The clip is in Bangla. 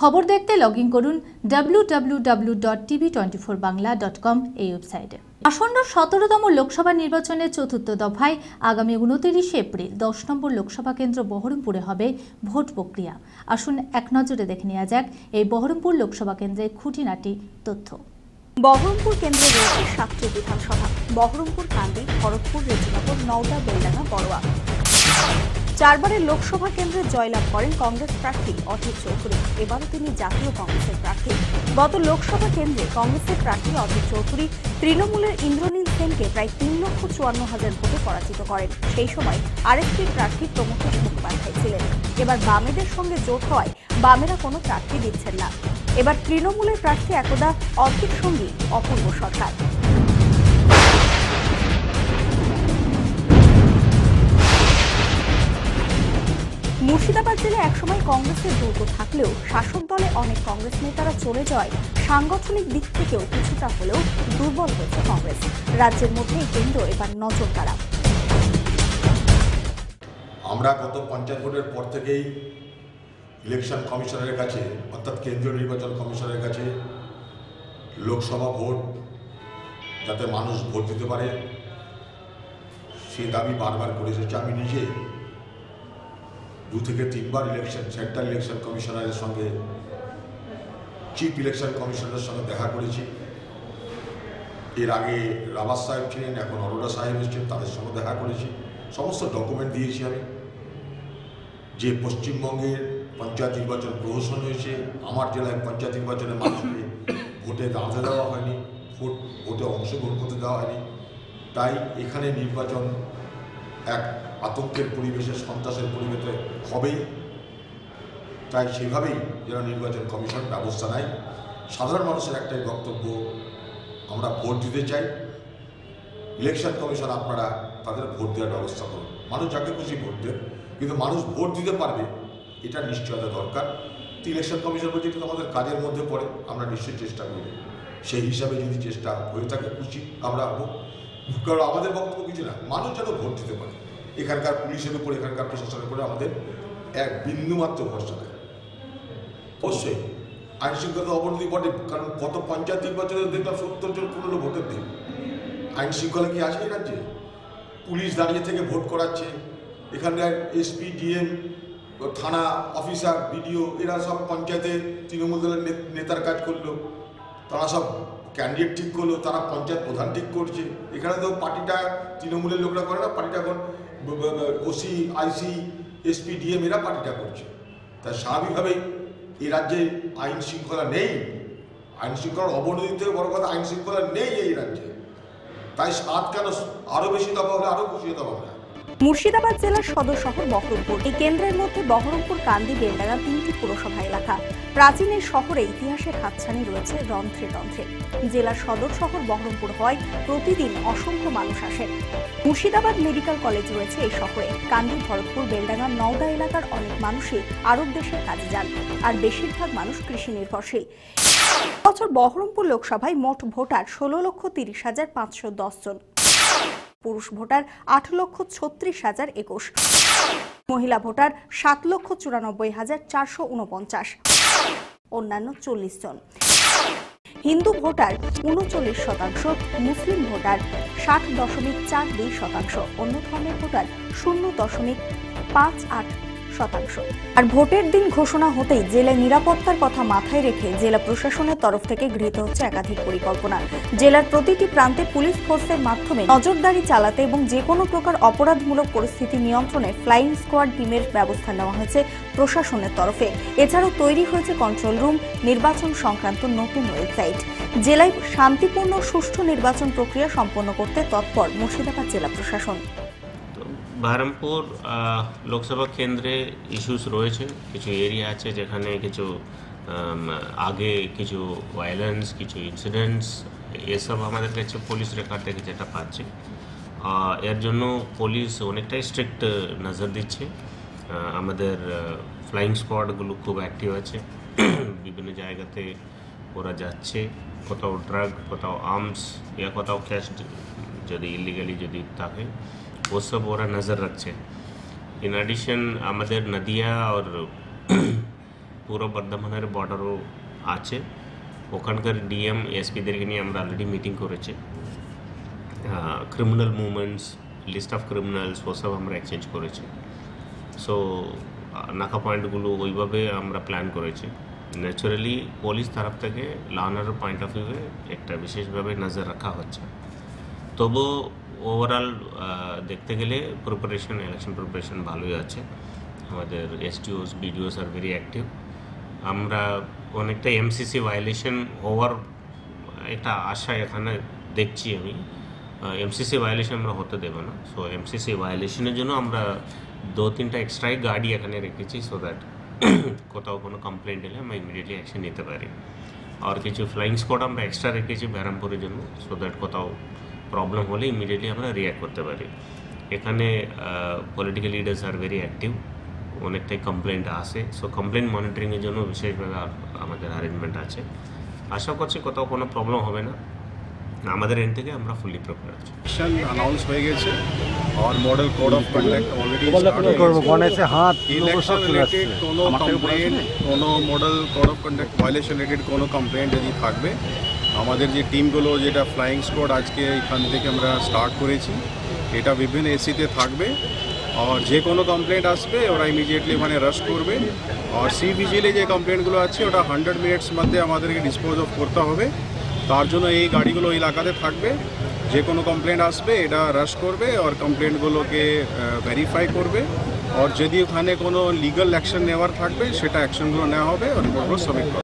খবর দেখতে লগ ইন করুন W W W dot TV twenty four Bangla dot com এই ওয়েবসাইটে। আসন্ন সতেরোতম লোকসভা নির্বাচনের চতুর্থ দফায় আগামী উনতিরিশে এপ্রিল দশ নম্বর লোকসভা কেন্দ্র বহরমপুরে হবে ভোট প্রক্রিয়া। আসুন এক নজরে দেখে নেওয়া যাক এই বহরমপুর লোকসভা কেন্দ্রের খুঁটিনাটি তথ্য। বহরমপুর কেন্দ্রে রয়েছে সাতটি বিধানসভা। বহরমপুর, কান্দি, খড়গপুর রেজিনগর নওদা, বেলডাঙ্গা, বড়োয়া। চারবারের লোকসভা কেন্দ্রে জয়লাভ করেন কংগ্রেস প্রার্থী অধীর চৌধুরী। এবারও তিনি জাতীয় কংগ্রেসের প্রার্থী। গত লোকসভা কেন্দ্রে কংগ্রেসের প্রার্থী অধীর চৌধুরী তৃণমূলের ইন্দ্রনীল সেনকে প্রায় তিন লক্ষ চুয়ান্ন হাজার ভোটে পরাজিত করেন। সেই সময় আরেকটি প্রার্থী প্রমথেশ মুখোপাধ্যায় ছিলেন। এবার বামেদের সঙ্গে জোট হওয়ায় বামেরা কোনো প্রার্থী দিচ্ছেন না। এবার তৃণমূলের প্রার্থী একদা অধীর সঙ্গী অপূর্ব সরকার। মুর্শিদাবাদ জেলায় একসময় কংগ্রেসের দুর্গ থাকলেও শাসক দলে অনেক কংগ্রেস নেতারা চলে যায় সাংগঠনিক দিক থেকেও কিছুটা হলেও দুর্বল হয়েছে কংগ্রেস। রাজ্যের মধ্যে কেন্দ্র এবার নজর কাড়া আমরা গত পঞ্চায়েত ভোটের পর থেকেই ইলেকশন কমিশনের কাছে, অর্থাৎ কেন্দ্রীয় নির্বাচন কমিশনের কাছে লোকসভা ভোট যাতে মানুষ ভোট দিতে পারে সেই দাবি বারবার করে এসেছে। আমি নিজে দু থেকে তিনবার ইলেকশন সেন্ট্রাল ইলেকশন কমিশনারের সঙ্গে চিফ ইলেকশন কমিশনারের সঙ্গে দেখা করেছি। এর আগে রাবাস সাহেব ছিলেন, এখন অরোরা সাহেব এসেছেন, তাদের সঙ্গে দেখা করেছি। সমস্ত ডকুমেন্ট দিয়েছি আমি। যে পশ্চিমবঙ্গের পঞ্চায়েত নির্বাচন প্রহসন হয়েছে, আমার জেলায় পঞ্চায়েত নির্বাচনে মানুষকে ভোটে দাঁড়াতে দেওয়া হয়নি, ভোট, ভোটে অংশগ্রহণ করতে দেওয়া হয়নি। তাই এখানে নির্বাচন এক আতঙ্কের পরিবেশে, সন্ত্রাসের পরিবেশে হবেই। তাই সেভাবেই যেন নির্বাচন কমিশন ব্যবস্থা নেয়। সাধারণ মানুষের একটাই বক্তব্য, আমরা ভোট দিতে চাই। ইলেকশন কমিশন আপনারা তাদের ভোট দেওয়ার ব্যবস্থা করুন। মানুষ যাকে খুশি ভোট দেন, কিন্তু মানুষ ভোট দিতে পারবে, এটা নিশ্চয়তা দরকার। তো ইলেকশন কমিশন বলছে, এটা আমাদের কাজের মধ্যে পড়ে, আমরা নিশ্চয়ই চেষ্টা করব। সেই হিসাবে যদি চেষ্টা হয়ে থাকে, খুশি আমরা হব। কারণ আমাদের বক্তব্য কিছু না, মানুষ যেন ভোট দিতে পারে। এখানকার পুলিশের উপর, এখানকার প্রশাসনের উপরে আমাদের এক বিন্দুমাত্র ভরসা নেই। অবশ্যই আইন শৃঙ্খলা অবনতি বটে, কারণ গত পঞ্চায়েত নির্বাচনে দেখলাম সত্তর জন পনেরো ভোটের দিন। আইন শৃঙ্খলা কি আছে রাজ্যে? পুলিশ দাঁড়িয়ে থেকে ভোট করাচ্ছে এখানকার এসপি, ডিএম, থানা অফিসার, বিডিও, এরা সব পঞ্চায়েতে তৃণমূল দলের নেতার কাজ করল, তারা সব ক্যান্ডিডেট ঠিক করল তারা পঞ্চায়েত প্রধান ঠিক করছে। এখানে তো পার্টিটা তৃণমূলের লোকরা করে না, পার্টিটা এখন ওসি আইসি এসপি ডিএম এরা পার্টিটা করছে। তাই স্বাভাবিকভাবেই এই রাজ্যে আইন শৃঙ্খলা নেই। আইন শৃঙ্খলার অবনতি থেকে বড় কথা, আইন শৃঙ্খলা নেই এই রাজ্যে। তাই সাত কেন আরও বেশি দফা হলে আরও খুশি হতে হবে মুর্শিদাবাদ জেলার সদর শহর বহরমপুর। এই কেন্দ্রের মধ্যে বহরমপুর, কান্দি, বেলডাঙ্গা তিনটি পুরসভা এলাকা। প্রাচীন এই শহরে ইতিহাসের হাতছানি রয়েছে রন্ধ্রে রন্ধ্রে। জেলার সদর শহর বহরমপুর হয় প্রতিদিন অসংখ্য মানুষ আসেন মুর্শিদাবাদ মেডিকেল কলেজ রয়েছে এই শহরে। কান্দি, ভরতপুর, বেলডাঙ্গা, নওদা এলাকার অনেক মানুষই আরব দেশের কাজে যান। আর বেশিরভাগ মানুষ কৃষি নির্ভরশীল। বছর বহরমপুর লোকসভায় মোট ভোটার ষোলো লক্ষ তিরিশ হাজার পাঁচশো দশ জন। পুরুষ ভোটার আট লক্ষ ছত্রিশ হাজার একুশ। মহিলা ভোটার সাত লক্ষ চুরানব্বই হাজার চারশো উনপঞ্চাশ। অন্যান্য চল্লিশ জন। হিন্দু ভোটার উনচল্লিশ শতাংশ, মুসলিম ভোটার ষাট দশমিক চার দুই শতাংশ। অন্য ধর্মের ভোটার শূন্য দশমিক পাঁচ আট শতাংশ। আর ভোটের দিন ঘোষণা হতেই জেলায় নিরাপত্তার কথা মাথায় রেখে জেলা প্রশাসনের তরফ থেকে গৃহীত হচ্ছে একাধিক পরিকল্পনা। জেলার প্রতিটি প্রান্তে পুলিশ ফোর্সের মাধ্যমে নজরদারি চালাতে এবং যে কোনো প্রকার অপরাধমূলক পরিস্থিতি নিয়ন্ত্রণে ফ্লাইং স্কোয়াড টিমের ব্যবস্থা নেওয়া হয়েছে প্রশাসনের তরফে। এছাড়াও তৈরি হয়েছে কন্ট্রোল রুম, নির্বাচন সংক্রান্ত নতুন ওয়েবসাইট। জেলায় শান্তিপূর্ণ সুষ্ঠু নির্বাচন প্রক্রিয়া সম্পন্ন করতে তৎপর মুর্শিদাবাদ জেলা প্রশাসন। বহরমপুর লোকসভা কেন্দ্রে ইস্যুস রয়েছে। কিছু এরিয়া আছে যেখানে কিছু আগে কিছু ভায়োলেন্স কিছু ইনসিডেন্টস এসব আমাদের কাছে পুলিশ রেকর্ড থেকে যেটা পাচ্ছে। এর জন্য পুলিশ অনেকটাই স্ট্রিক্ট নজর দিচ্ছে। আমাদের ফ্লাইং স্কোয়াডগুলো খুব অ্যাক্টিভ আছে। বিভিন্ন জায়গাতে ওরা যাচ্ছে। কোথাও ড্রাগ কোথাও আর্মস ইয়া কোথাও ক্যাশ যদি ইলিগালি যদি থাকে ওসব ওরা নজর রাখছে ইন অ্যাডিশন আমাদের নদিয়া আর পুরো বর্ধমানের বর্ডারও আছে। ওখানকার ডিএম এসপিদেরকে নিয়ে আমরা অলরেডি মিটিং করেছি। Criminal movements list of criminals ওসব আমরা এক্সচেঞ্জ করেছি। সো নাকা পয়েন্টগুলো ওইভাবে আমরা প্ল্যান করেছি। ন্যাচুরালি পুলিশ তরফ থেকে লার্নার পয়েন্ট অফ ভিউয়ে একটা বিশেষভাবে নজর রাখা হচ্ছে। তবু ওভারঅল দেখতে গেলে প্রিপারেশন ইলেকশন প্রিপারেশন ভালোই আছে। আমাদের এসটিওস বিডিওস আর ভেরি অ্যাক্টিভ আমরা অনেকটা এমসিসি ভায়োলেশন হওয়ার একটা আশা এখানে দেখছি আমি। এমসিসি ভায়োলেশন আমরা হতে দেবো না। সো এমসিসি ভায়োলেশনের জন্য আমরা দু তিনটা এক্সট্রাই গাড়ি এখানে রেখেছি সো দ্যাট কোথাও কোনো কমপ্লেন্ট এলে আমরা ইমিডিয়েটলি অ্যাকশন নিতে পারি। আর কিছু ফ্লাইং স্কোয়াড আমরা এক্সট্রা রেখেছি ব্যারামপুরের জন্য সো দ্যাট কোথাও প্রবলেম হলে ইমিডিয়েটলি আমরা রিয়াক্ট করতে পারি। এখানে পলিটিক্যাল লিডার্স আর ভেরি অ্যাক্টিভ অনেকটাই কমপ্লেন্ট আসে। সো কমপ্লেন্ট মনিটরিংয়ের জন্য বিশেষভাবে আমাদের অ্যারেঞ্জমেন্ট আছে। আশা করছি কোথাও কোনো প্রবলেম হবে না। আমাদের এন্ড থেকে আমরা ফুললি প্রিপেয়ার আছি অ্যানাউন্স হয়ে গেছে। আর model code of conduct already করব গণেশে হাত ইলেকশন রিলেটেড কোনো কোনো model code of conduct violation related কোনো কমপ্লেন্ট যদি থাকবে আমাদের যে টিমগুলো, যেটা ফ্লাইং স্কোয়াড আজকে এখান থেকে আমরা স্টার্ট করেছি, এটা বিভিন্ন এসিতে থাকবে। আর যে কোনো কমপ্লেন্ট আসবে, ওরা ইমিডিয়েটলি ওখানে রাশ করবে। আর সি ভিজিলে যে কমপ্লেন্টগুলো আছে, ওটা হান্ড্রেড মিনিটস মধ্যে আমাদেরকে ডিসপোজ অফ করতে হবে। তার জন্য এই গাড়িগুলো এলাকাতে থাকবে। যে কোনো কমপ্লেন্ট আসবে, এটা রাশ করবে আর কমপ্লেন্টগুলোকে ভেরিফাই করবে। আর যদি ওখানে কোনো লিগাল অ্যাকশন নেওয়ার থাকবে, সেটা অ্যাকশনগুলো নেওয়া হবে আর রিপোর্টগুলো সাবমিট করা হবে। আপনারা